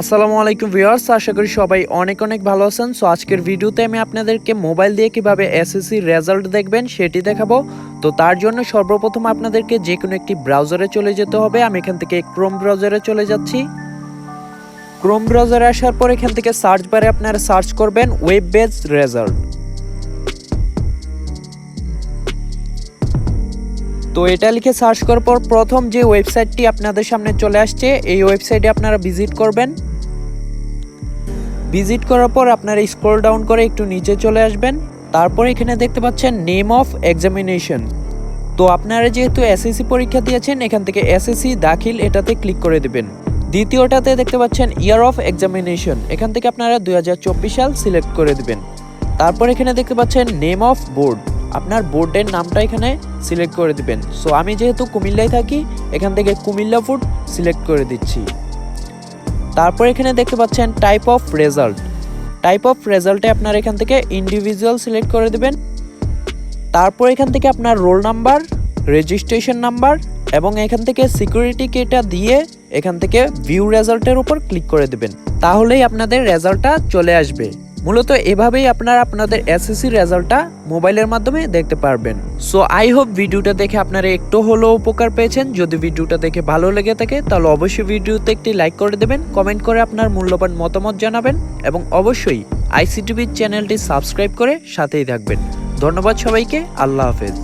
আসসালামু আলাইকুম ভিউয়ার্স, আশা করি সবাই অনেক অনেক ভালো আছেন। সো আজকের ভিডিওতে আমি আপনাদেরকে মোবাইল দিয়ে কীভাবে এসএসসি রেজাল্ট দেখবেন সেটি দেখাবো। তো তার জন্য সর্বপ্রথম আপনাদেরকে যে কোনো একটি ব্রাউজারে চলে যেতে হবে। আমি এখান থেকে ক্রোম ব্রাউজারে চলে যাচ্ছি। ক্রোম ব্রাউজারে আসার পর এখান থেকে সার্চ বারে আপনারা সার্চ করবেন ওয়েব বেজ রেজাল্ট তো এটা লিখে সার্চ করার পর প্রথম যে ওয়েবসাইটটি আপনাদের সামনে চলে আসছে, এই ওয়েবসাইটে আপনারা ভিজিট করবেন। ভিজিট করার পর আপনারা স্ক্রল ডাউন করে একটু নিচে চলে আসবেন। তারপর এখানে দেখতে পাচ্ছেন নেম অফ এক্সামিনেশন তো আপনারা যেহেতু এসএসসি পরীক্ষা দিয়েছেন, এখান থেকে এসএসসি দাখিল এটাতে ক্লিক করে দেবেন। দ্বিতীয়টাতে দেখতে পাচ্ছেন ইয়ার অফ এক্সামিনেশন এখান থেকে আপনারা দু হাজার চব্বিশ সাল সিলেক্ট করে দেবেন। তারপর এখানে দেখতে পাচ্ছেন নেম অফ বোর্ড আপনার বোর্ডের নামটা এখানে সিলেক্ট করে দিবেন। সো আমি যেহেতু কুমিল্লায় থাকি, এখান থেকে কুমিল্লা ফুড সিলেক্ট করে দিচ্ছি। তারপর এখানে দেখতে পাচ্ছেন type of result type of রেজাল্টে আপনার এখান থেকে ইন্ডিভিজুয়াল সিলেক্ট করে দেবেন। তারপর এখান থেকে আপনার রোল নাম্বার রেজিস্ট্রেশন নাম্বার এবং এখান থেকে সিকিউরিটি কেটা দিয়ে এখান থেকে ভিউ রেজাল্টের উপর ক্লিক করে দেবেন। তাহলেই আপনাদের রেজাল্টটা চলে আসবে। মূলত এভাবেই আপনারা আপনাদের এসএসসি রেজাল্টটা মোবাইলের মাধ্যমে দেখতে পারবেন। সো আই হোপ ভিডিওটা দেখে আপনারা একটু হলেও উপকার পেয়েছেন। যদি ভিডিওটা দেখে ভালো লেগে থাকে, তাহলে অবশ্যই ভিডিওতে একটি লাইক করে দেবেন কমেন্ট করে আপনার মূল্যবান মতামত জানাবেন, এবং অবশ্যই আইসিটিভির চ্যানেলটি সাবস্ক্রাইব করে সাথেই থাকবেন। ধন্যবাদ সবাইকে, আল্লাহ হাফেজ।